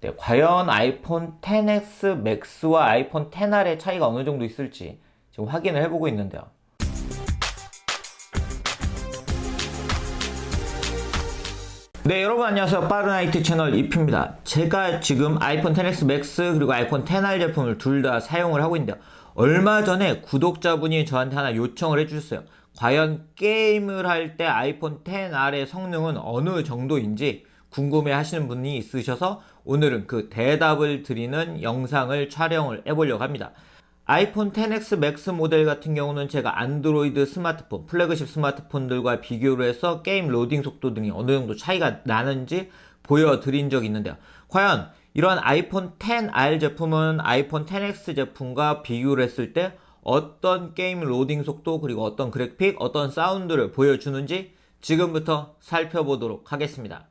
네, 과연 아이폰 XS 맥스와 아이폰 XR의 차이가 어느 정도 있을지 지금 확인을 해보고 있는데요. 네, 여러분 안녕하세요. 빠른 IT 채널 이프입니다. 제가 지금 아이폰 XS 맥스 그리고 아이폰 XR 제품을 둘 다 사용을 하고 있는데요. 얼마 전에 구독자분이 저한테 하나 요청을 해주셨어요. 과연 게임을 할 때 아이폰 XR의 성능은 어느 정도인지 궁금해 하시는 분이 있으셔서 오늘은 그 대답을 드리는 영상을 촬영을 해보려고 합니다. 아이폰 XS 맥스 모델 같은 경우는 제가 안드로이드 스마트폰, 플래그십 스마트폰들과 비교를 해서 게임 로딩 속도 등이 어느 정도 차이가 나는지 보여드린 적이 있는데요. 과연 이런 아이폰 XR 제품은 아이폰 XS 제품과 비교를 했을 때 어떤 게임 로딩 속도 그리고 어떤 그래픽, 어떤 사운드를 보여주는지 지금부터 살펴보도록 하겠습니다.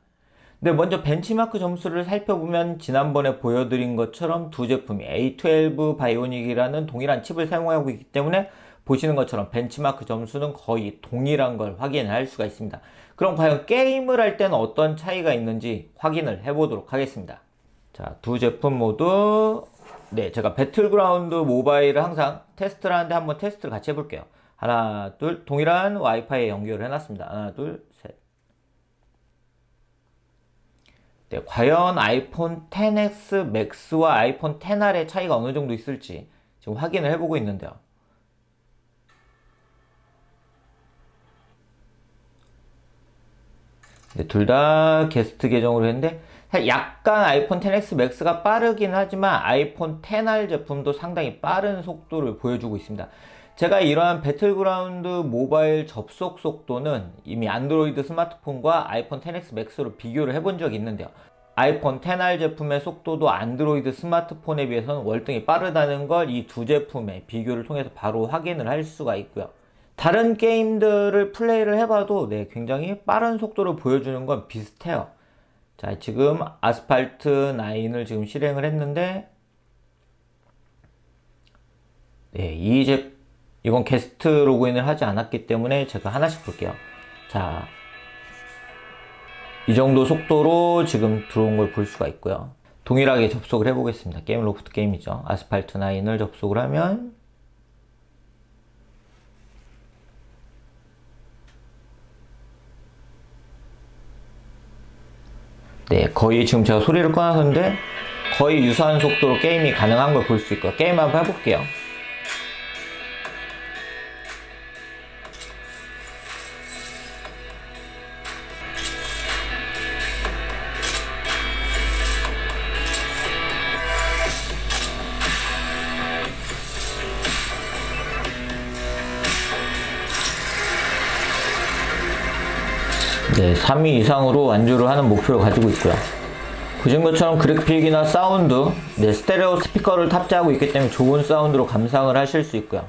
네, 먼저 벤치마크 점수를 살펴보면 지난번에 보여드린 것처럼 두 제품이 A12 바이오닉이라는 동일한 칩을 사용하고 있기 때문에 보시는 것처럼 벤치마크 점수는 거의 동일한 걸 확인할 수가 있습니다. 그럼 과연 게임을 할 때는 어떤 차이가 있는지 확인을 해보도록 하겠습니다. 자, 두 제품 모두 네, 제가 배틀그라운드 모바일을 항상 테스트를 하는데 한번 테스트를 같이 해볼게요. 하나, 둘, 동일한 와이파이에 연결을 해놨습니다. 하나, 둘, 셋. 네, 과연 아이폰 XS 맥스와 아이폰 XR의 차이가 어느 정도 있을지 지금 확인을 해보고 있는데요. 네, 둘다 게스트 계정으로 했는데 약간 아이폰 XS 맥스가 빠르긴 하지만 아이폰 XR 제품도 상당히 빠른 속도를 보여주고 있습니다. 제가 이러한 배틀그라운드 모바일 접속 속도는 이미 안드로이드 스마트폰과 아이폰 XS 맥스로 비교를 해본 적이 있는데요. 아이폰 XR 제품의 속도도 안드로이드 스마트폰에 비해서는 월등히 빠르다는 걸 이 두 제품의 비교를 통해서 바로 확인을 할 수가 있고요. 다른 게임들을 플레이를 해봐도 네, 굉장히 빠른 속도를 보여주는 건 비슷해요. 자, 지금 아스팔트 9을 지금 실행을 했는데 네, 이 제, 이건 게스트 로그인을 하지 않았기 때문에 제가 하나씩 볼게요. 자, 이 정도 속도로 지금 들어온 걸 볼 수가 있고요. 동일하게 접속을 해보겠습니다. 게임 로프트 게임이죠. 아스팔트 9을 접속을 하면 네, 거의 지금 제가 소리를 꺼놨는데 거의 유사한 속도로 게임이 가능한 걸 볼 수 있고요. 게임 한번 해볼게요. 네, 3위 이상으로 완주를 하는 목표를 가지고 있고요. 보신 것처럼 그래픽이나 사운드, 네, 스테레오 스피커를 탑재하고 있기 때문에 좋은 사운드로 감상을 하실 수 있고요.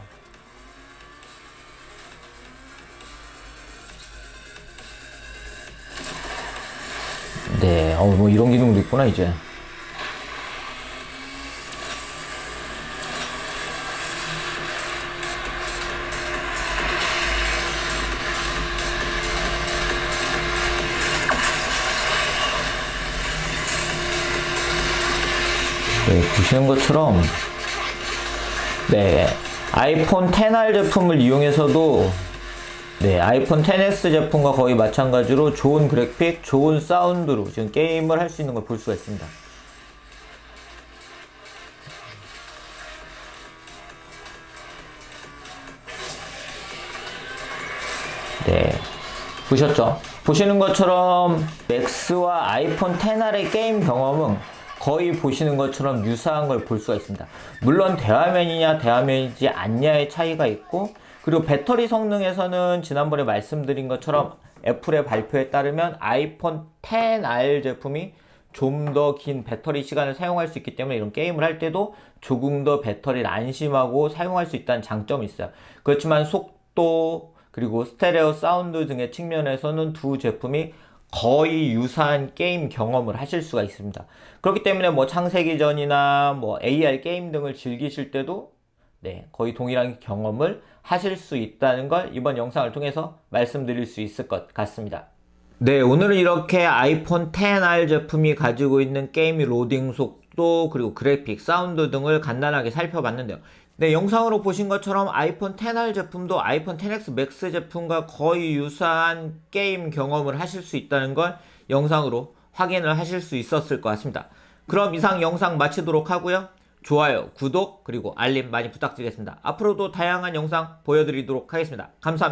네, 어, 뭐 이런 기능도 있구나, 이제. 네, 보시는 것처럼 네 아이폰 XR 제품을 이용해서도 네 아이폰 XS 제품과 거의 마찬가지로 좋은 그래픽, 좋은 사운드로 지금 게임을 할 수 있는 걸 볼 수가 있습니다. 네 보셨죠? 보시는 것처럼 맥스와 아이폰 XR의 게임 경험은 거의 보시는 것처럼 유사한 걸 볼 수가 있습니다. 물론 대화면이냐 대화면이지 않냐의 차이가 있고 그리고 배터리 성능에서는 지난번에 말씀드린 것처럼 애플의 발표에 따르면 아이폰 XR 제품이 좀 더 긴 배터리 시간을 사용할 수 있기 때문에 이런 게임을 할 때도 조금 더 배터리를 안심하고 사용할 수 있다는 장점이 있어요. 그렇지만 속도 그리고 스테레오 사운드 등의 측면에서는 두 제품이 거의 유사한 게임 경험을 하실 수가 있습니다. 그렇기 때문에 뭐 창세기전이나 뭐 AR 게임 등을 즐기실 때도 네, 거의 동일한 경험을 하실 수 있다는 걸 이번 영상을 통해서 말씀드릴 수 있을 것 같습니다. 네, 오늘은 이렇게 아이폰 10R 제품이 가지고 있는 게임의 로딩 속도, 그리고 그래픽, 사운드 등을 간단하게 살펴봤는데요. 네, 영상으로 보신 것처럼 아이폰 10R 제품도 아이폰 10X 맥스 제품과 거의 유사한 게임 경험을 하실 수 있다는 걸 영상으로 확인을 하실 수 있었을 것 같습니다. 그럼 이상 영상 마치도록 하고요. 좋아요, 구독, 그리고 알림 많이 부탁드리겠습니다. 앞으로도 다양한 영상 보여드리도록 하겠습니다. 감사합니다.